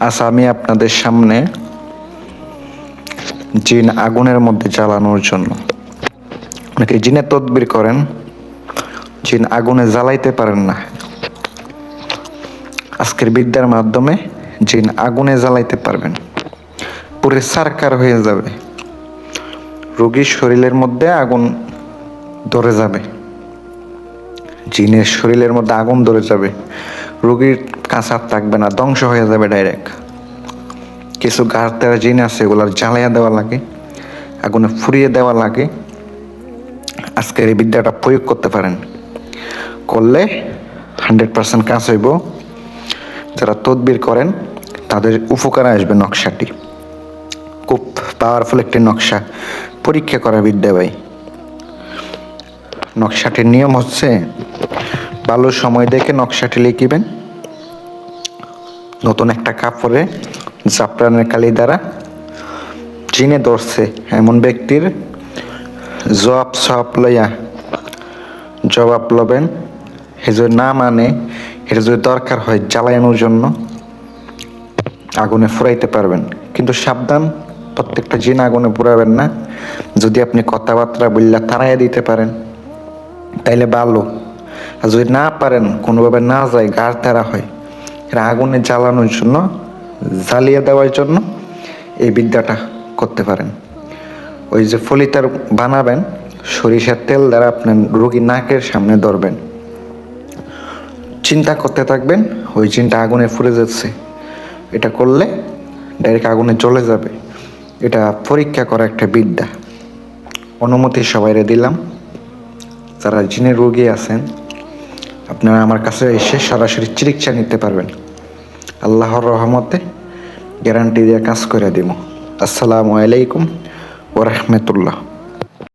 আজ আমি আপনাদের সামনে জিন আগুনের মধ্যে জ্বালানোর জন্য। অনেকে জিনের তদবির করেন, জিন আগুনে জ্বালাইতে পারেন না। আজকের বিদ্যার মাধ্যমে জিন আগুনে জ্বালাইতে পারবেন। পুরে সারকার হয়ে যাবে। রোগীর শরীরের মধ্যে আগুন ধরে যাবে। জিনের শরীরের মধ্যে আগুন ধরে যাবে। রোগীর কাঁচা থাকবে না, ধ্বংস হয়ে যাবে ডাইরেক্ট কিছু গাড়তেরা জিন আছে এগুলার জ্বালাইয়া দেওয়া লাগে, আগুনে ফুরিয়ে দেওয়া লাগে। আজকের এই বিদ্যাটা প্রয়োগ করতে পারেন। করলে হান্ড্রেড পার্সেন্ট কাজ হইব। যারা তদবির করেন, তাদের উপকারে আসবে নকশাটি। খুব পাওয়ারফুল একটি নকশা। পরীক্ষা করা বিদ্যা ভাই। নকশাটির নিয়ম হচ্ছে ভালো সময় দেখে নকশাটি লিখিবেন। নতুন একটা কাপড়ে জাফরানের কালি দ্বারা চিনে ধরছে এমন ব্যক্তির জবাব সব লইয়া জবাব লবেন। হে যদি না মানে এটা যদি দরকার হয় জ্বালানোর জন্য আগুনে ফুরাইতে পারবেন। কিন্তু সাবধান, প্রত্যেকটা জিন আগুনে পুরাবেন না। যদি আপনি কথাবার্তা বললে তারাই দিতে পারেন, তাইলে ভালো। আর যদি না পারেন, কোনোভাবে না যায়, গার তারা হয়, এরা আগুনে জ্বালানোর জন্য, জ্বালিয়ে দেওয়ার জন্য এই বিদ্যাটা করতে পারেন। ওই যে ফলিতার বানাবেন, সরিষার তেল দ্বারা আপনার রোগী নাকের সামনে ধরবেন। চিন্তা করতে থাকবেন, ওই চিন্তা আগুনে ফুরে যাচ্ছে। এটা করলে ডাইরেক্ট আগুনে চলে যাবে। এটা পরীক্ষা করা একটা বিদ্যা। অনুমতি সবাইরে দিলাম। যারা জিনের রোগী আছেন আপনারা আমার কাছে এসে সরাসরি চিকিৎসা নিতে পারবেন। আল্লাহর রহমতে গ্যারান্টি দিয়ে কাজ করে দিব। আসসালামু আলাইকুম ও রহমতুল্লাহ।